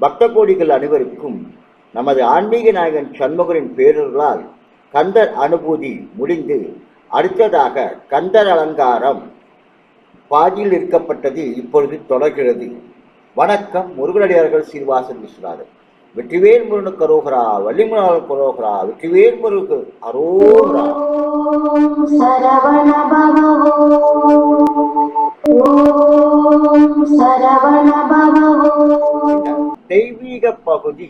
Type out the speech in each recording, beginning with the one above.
பக்த கோடிகள் அனைவருக்கும் நமது ஆன்மீக நாயகன் சண்முகரின் பேரர்களால் கந்தர் அனுபூதி முடிந்து அடுத்ததாக கந்தர் அலங்காரம் பாதியில் இருக்கப்பட்டது இப்பொழுது தொடர்கிறது. வணக்கம் முருகனடியார்கள் சீர்வாசன் விஸ்வநாதன். வெற்றிவேல் முருகனுக்கு அரோகரா வள்ளிமுருகனுக்கு அரோகரா வெற்றிவேல் முருகு அரோகரா. சரவண பவவோ சரவண தெய்வீக பகுதி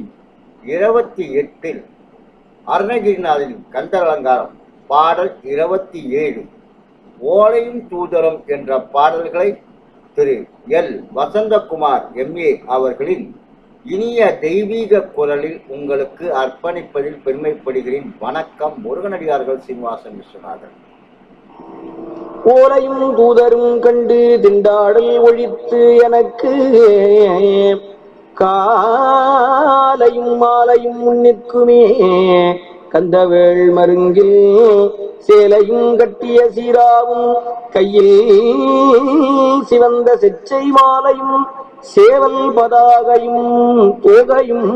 இருபத்தி எட்டில் அருணகிரிநாதன் கந்தர் அலங்காரம் பாடல் இருபத்தி ஏழு ஓலையும் தூதரம் என்ற பாடல்களை திரு எல். வசந்தகுமார் எம்ஏ அவர்களின் இனிய தெய்வீக குரலில் உங்களுக்கு அர்ப்பணிப்பதில் பெருமைப்படுகிறேன். வணக்கம் முருகனடியார்கள் சீனிவாசன் விஸ்வநாதன். ஓலையும் தூதரும் கண்டு திண்டாடல் ஒழித்து எனக்கு காலையும் மாலையும் முன்னிற்குமே. கந்தவேள் மருங்கில் சேலையும் கட்டிய சீராவும் கையில் சிவந்த செச்சை மாலையும் சேவல் பதாகையும் தோகையும்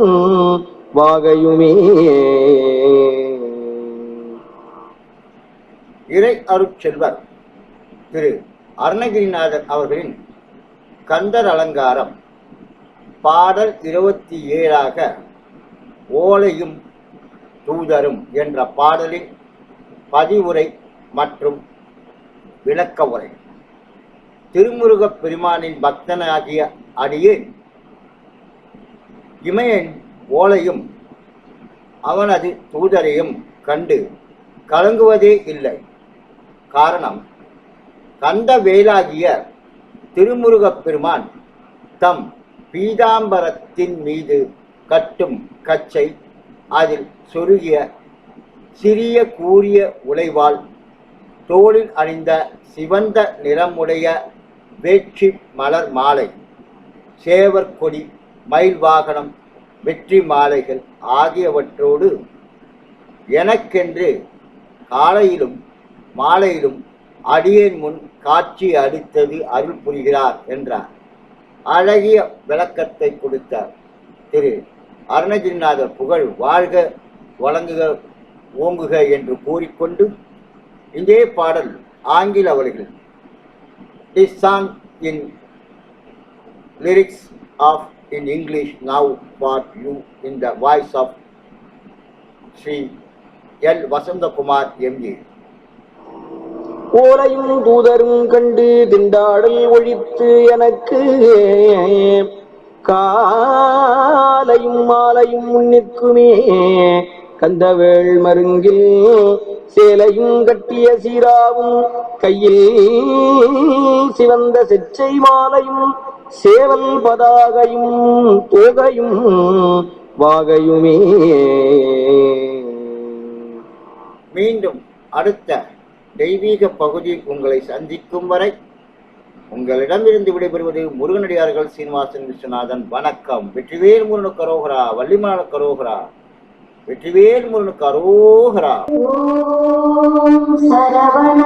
வாகையுமே. இறை அருட்செல்வர் திரு அருணகிரிநாதர் அவர்களின் கந்தர் அலங்காரம் பாடல் இருபத்தி ஏழாக ஓலையும் தூதரும் என்ற பாடலின் பதிவுரை மற்றும் விளக்க உரை. திருமுருகப் பெருமானின் பக்தனாகிய அடியேன். இமயன் ஓலையும் அவனது தூதரையும் கண்டு கலங்குவதே இல்லை. காரணம் கந்த வேலாகிய திருமுருகப் பெருமான் தம் பீதாம்பரத்தின் மீது கட்டும் கச்சை அதில் சொருகிய சிறிய கூரிய உழைவால் தோளில் அணிந்த சிவந்த நிறமுடைய வேட்சி மலர் மாலை. சேவற்கொடி மயில் வாகனம் வெற்றி மாலைகள் ஆகியவற்றோடு எனக்கென்று காலையிலும் மாலையிலும் அடியேன் முன் காட்சி அளித்தது அருள் புரிகிறார் என்றார். அழகிய விளக்கத்தை கொடுத்தார். திரு. அருணகிரிநாதர் புகழ் வாழ்க வழங்குக ஓங்குக என்று கூறிக்கொண்டு இதே பாடல் ஆங்கில அவர்கள் this song in lyrics of in English now for you in the voice of Shri L Vasanthakumar M G ஓலையும் தூதரும் கண்டு திண்டாடல் ஒழித்து எனக்கு காலையும் மாலையும் முன்னிற்குமே. கந்தவேள் மருங்கில் சேலையும் கட்டிய சீராவும் கையில் சிவந்த செச்சை மாலையும் சேவல் பதாகையும் தோகையும் வாகையுமே. மீண்டும் அடுத்த தெய்வீக பகுதியில் உங்களை சந்திக்கும் வரை உங்களிடமிருந்து விடைபெறுவது முருகனடியார்கள் சீனிவாசன் விஸ்வநாதன். வணக்கம். வெற்றிவேல் முருகனுக்கு அரோகரா. வள்ளிமலான கரோகரா வெற்றிவேல் ஓம் சரவண